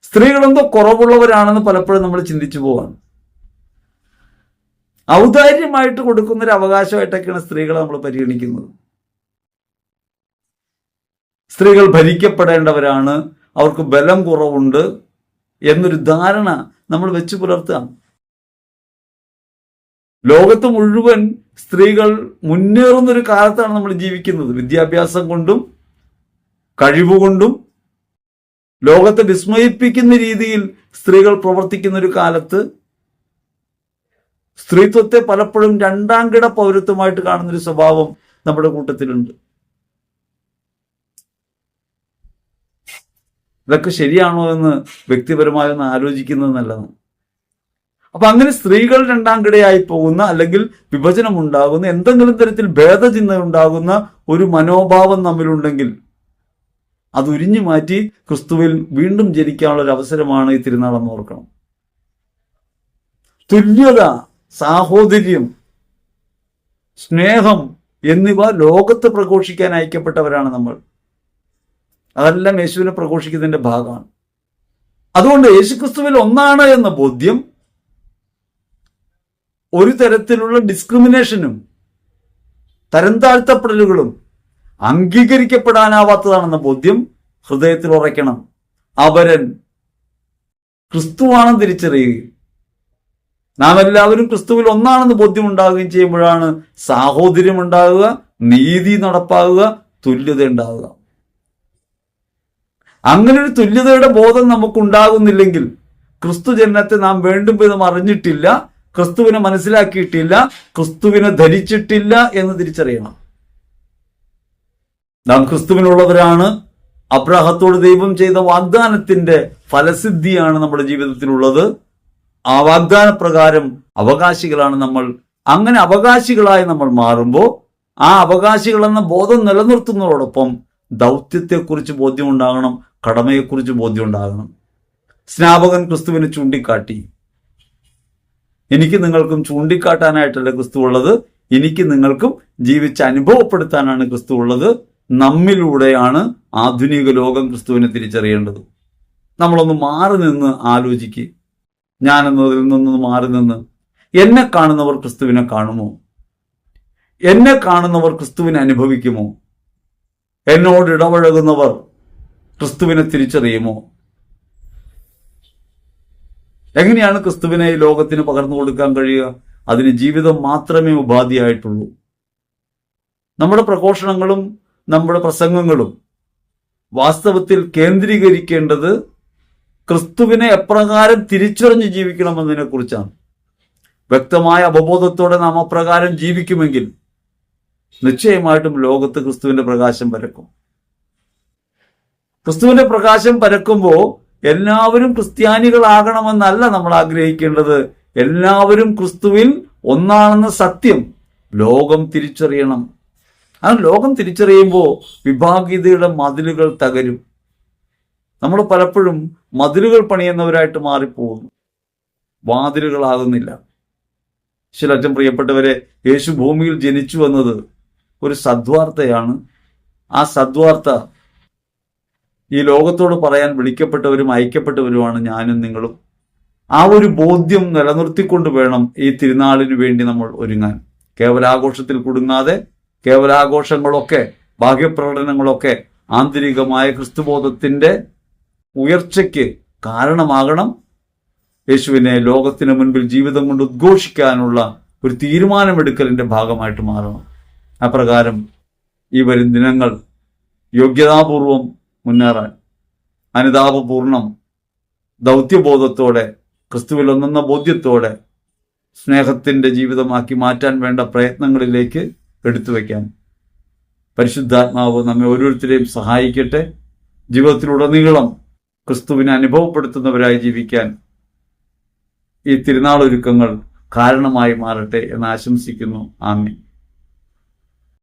S1: സ്ത്രീകളെന്തോ കുറവുള്ളവരാണെന്ന് പലപ്പോഴും നമ്മൾ ചിന്തിച്ചു പോവാണ്. ഔദാര്യമായിട്ട് കൊടുക്കുന്നൊരു അവകാശമായിട്ടൊക്കെയാണ് സ്ത്രീകളെ നമ്മൾ പരിഗണിക്കുന്നത്. സ്ത്രീകൾ ഭരിക്കപ്പെടേണ്ടവരാണ്. അവർക്ക് ബലം കുറവുണ്ട് എന്നൊരു ധാരണ നമ്മൾ വെച്ചു പുലർത്തുകയാണ് ലോകത്ത് മുഴുവൻ സ്ത്രീകൾ മുന്നേറുന്നൊരു കാലത്താണ് നമ്മൾ ജീവിക്കുന്നത്. വിദ്യാഭ്യാസം കൊണ്ടും കഴിവുകൊണ്ടും ലോകത്തെ വിസ്മയിപ്പിക്കുന്ന രീതിയിൽ സ്ത്രീകൾ പ്രവർത്തിക്കുന്ന ഒരു കാലത്ത് സ്ത്രീത്വത്തെ പലപ്പോഴും രണ്ടാം കിട പൗരത്വമായിട്ട് കാണുന്നൊരു സ്വഭാവം നമ്മുടെ കൂട്ടത്തിലുണ്ട്. ഇതൊക്കെ ശരിയാണോ എന്ന് വ്യക്തിപരമായി ഒന്ന് ആലോചിക്കുന്നത് നല്ലതാണ്. അപ്പൊ അങ്ങനെ സ്ത്രീകൾ രണ്ടാം കിടയായി പോകുന്ന അല്ലെങ്കിൽ വിഭജനം ഉണ്ടാകുന്ന എന്തെങ്കിലും തരത്തിൽ ഭേദചിന്ത ഉണ്ടാകുന്ന ഒരു മനോഭാവം തമ്മിലുണ്ടെങ്കിൽ അത് ഉരിഞ്ഞു മാറ്റി ക്രിസ്തുവിൽ വീണ്ടും ജനിക്കാനുള്ള ഒരു അവസരമാണ് ഈ തിരുനാളെന്ന് ഓർക്കണം. തുല്യത സാഹോദര്യം സ്നേഹം എന്നിവ ലോകത്ത് പ്രഘോഷിക്കാൻ അയക്കപ്പെട്ടവരാണ് നമ്മൾ. അതെല്ലാം യേശുവിനെ പ്രഘോഷിക്കുന്നതിന്റെ ഭാഗമാണ്. അതുകൊണ്ട് യേശുക്രിസ്തുവിൽ ഒന്നാണ് എന്ന ബോധ്യം ഒരു തരത്തിലുള്ള ഡിസ്ക്രിമിനേഷനും തരം താഴ്ത്തപ്പെടലുകളും അംഗീകരിക്കപ്പെടാനാവാത്തതാണെന്ന ബോധ്യം ഹൃദയത്തിൽ ഉറയ്ക്കണം. അവരൻ ക്രിസ്തുവാണെന്ന് തിരിച്ചറിയുകയും നാം എല്ലാവരും ക്രിസ്തുവിൽ ഒന്നാണെന്ന് ബോധ്യം ഉണ്ടാവുകയും ചെയ്യുമ്പോഴാണ് സാഹോദര്യം ഉണ്ടാകുക നീതി നടപ്പാകുക തുല്യത ഉണ്ടാകുക. അങ്ങനെ ഒരു തുല്യതയുടെ ബോധം നമുക്കുണ്ടാകുന്നില്ലെങ്കിൽ ക്രിസ്തു ജനനത്തെ നാം വേണ്ടും വിധം അറിഞ്ഞിട്ടില്ല ക്രിസ്തുവിനെ മനസ്സിലാക്കിയിട്ടില്ല ക്രിസ്തുവിനെ ധരിച്ചിട്ടില്ല എന്ന് തിരിച്ചറിയണം. നാം ക്രിസ്തുവിനുള്ളവരാണ്. അബ്രാഹത്തോട് ദൈവം ചെയ്ത വാഗ്ദാനത്തിന്റെ ഫലസിദ്ധിയാണ് നമ്മുടെ ജീവിതത്തിലുള്ളത് ആ വാഗ്ദാന പ്രകാരം അവകാശികളാണ് നമ്മൾ. അങ്ങനെ അവകാശികളായി നമ്മൾ മാറുമ്പോൾ ആ അവകാശികളെന്ന ബോധം നിലനിർത്തുന്നതോടൊപ്പം ദൗത്യത്തെക്കുറിച്ച് ബോധ്യമുണ്ടാകണം. കടമയെക്കുറിച്ച് ബോധ്യമുണ്ടാകണം. സ്നാപകൻ ക്രിസ്തുവിനെ ചൂണ്ടിക്കാട്ടി. എനിക്ക് നിങ്ങൾക്കും ചൂണ്ടിക്കാട്ടാനായിട്ടല്ല ക്രിസ്തു ഉള്ളത് എനിക്ക് നിങ്ങൾക്കും ജീവിച്ച് അനുഭവപ്പെടുത്താനാണ് ക്രിസ്തു ഉള്ളത് നമ്മിലൂടെയാണ് ആധുനിക ലോകം ക്രിസ്തുവിനെ തിരിച്ചറിയേണ്ടത്. നമ്മളൊന്ന് മാറി നിന്ന് ആലോചിക്ക്. ഞാൻ എന്നതിൽ നിന്നൊന്ന് മാറി നിന്ന്. എന്നെ കാണുന്നവർ ക്രിസ്തുവിനെ കാണുമോ? എന്നെ കാണുന്നവർ ക്രിസ്തുവിനെ അനുഭവിക്കുമോ? എന്നോട് ഇടപഴകുന്നവർ ക്രിസ്തുവിനെ തിരിച്ചറിയുമോ? എങ്ങനെയാണ് ക്രിസ്തുവിനെ ലോകത്തിന് പകർന്നു കൊടുക്കാൻ കഴിയുക? അതിന് ജീവിതം മാത്രമേ ഉപാധിയായിട്ടുള്ളൂ. നമ്മുടെ പ്രഘോഷണങ്ങളും നമ്മുടെ പ്രസംഗങ്ങളും വാസ്തവത്തിൽ കേന്ദ്രീകരിക്കേണ്ടത് ക്രിസ്തുവിനെ എപ്രകാരം തിരിച്ചറിഞ്ഞ് ജീവിക്കണമെന്നതിനെ കുറിച്ചാണ് വ്യക്തമായ അവബോധത്തോടെ നാം അപ്രകാരം ജീവിക്കുമെങ്കിൽ നിശ്ചയമായിട്ടും ലോകത്ത് ക്രിസ്തുവിന്റെ പ്രകാശം പരക്കും ക്രിസ്തുവിന്റെ പ്രകാശം പരക്കുമ്പോൾ എല്ലാവരും ക്രിസ്ത്യാനികളാകണമെന്നല്ല നമ്മൾ ആഗ്രഹിക്കേണ്ടത്. എല്ലാവരും ക്രിസ്തുവിൽ ഒന്നാണെന്ന സത്യം ലോകം തിരിച്ചറിയണം. ആ ലോകം തിരിച്ചറിയുമ്പോൾ വിഭാഗീയതയുടെ മതിലുകൾ തകരും. നമ്മൾ പലപ്പോഴും മതിലുകൾ പണിയുന്നവരായിട്ട് മാറിപ്പോകുന്നു. വാതിലുകളാകുന്നില്ല. ശിലറ്റം പ്രിയപ്പെട്ടവരെ യേശു ഭൂമിയിൽ ജനിച്ചു വന്നത് ഒരു സദ്വാർത്തയാണ്. ആ സദ്വാർത്ത ഈ ലോകത്തോട് പറയാൻ വിളിക്കപ്പെട്ടവരും അയക്കപ്പെട്ടവരുമാണ് ഞാനും നിങ്ങളും. ആ ഒരു ബോധ്യം നിലനിർത്തിക്കൊണ്ട് വേണം ഈ തിരുനാളിന് വേണ്ടി നമ്മൾ ഒരുങ്ങാൻ. കേവലാഘോഷത്തിൽ കുടുങ്ങാതെ കേവലാഘോഷങ്ങളൊക്കെ ബാഹ്യപ്രകടനങ്ങളൊക്കെ ആന്തരികമായ ക്രിസ്തുബോധത്തിന്റെ ഉയർച്ചയ്ക്ക് കാരണമാകണം. യേശുവിനെ ലോകത്തിന് മുൻപിൽ ജീവിതം കൊണ്ട് ഉദ്ഘോഷിക്കാനുള്ള ഒരു തീരുമാനമെടുക്കലിന്റെ ഭാഗമായിട്ട് മാറണം. അപ്രകാരം ഈ വരും ദിനങ്ങൾ യോഗ്യതാപൂർവം മുന്നേറാൻ. അനുതാപപൂർണം ദൗത്യബോധത്തോടെ ക്രിസ്തുവിൽ ഒന്നെന്ന ബോധ്യത്തോടെ സ്നേഹത്തിന്റെ ജീവിതമാക്കി മാറ്റാൻ വേണ്ട പ്രയത്നങ്ങളിലേക്ക് എടുത്തു വയ്ക്കാൻ. പരിശുദ്ധാത്മാവ് നമ്മെ ഓരോരുത്തരെയും സഹായിക്കട്ടെ. ജീവിതത്തിലുടനീളം ക്രിസ്തുവിനെ അനുഭവപ്പെടുത്തുന്നവരായി ജീവിക്കാൻ ഈ തിരുനാളൊരുക്കങ്ങൾ കാരണമായി മാറട്ടെ എന്ന് ആശംസിക്കുന്നു. ആമീൻ.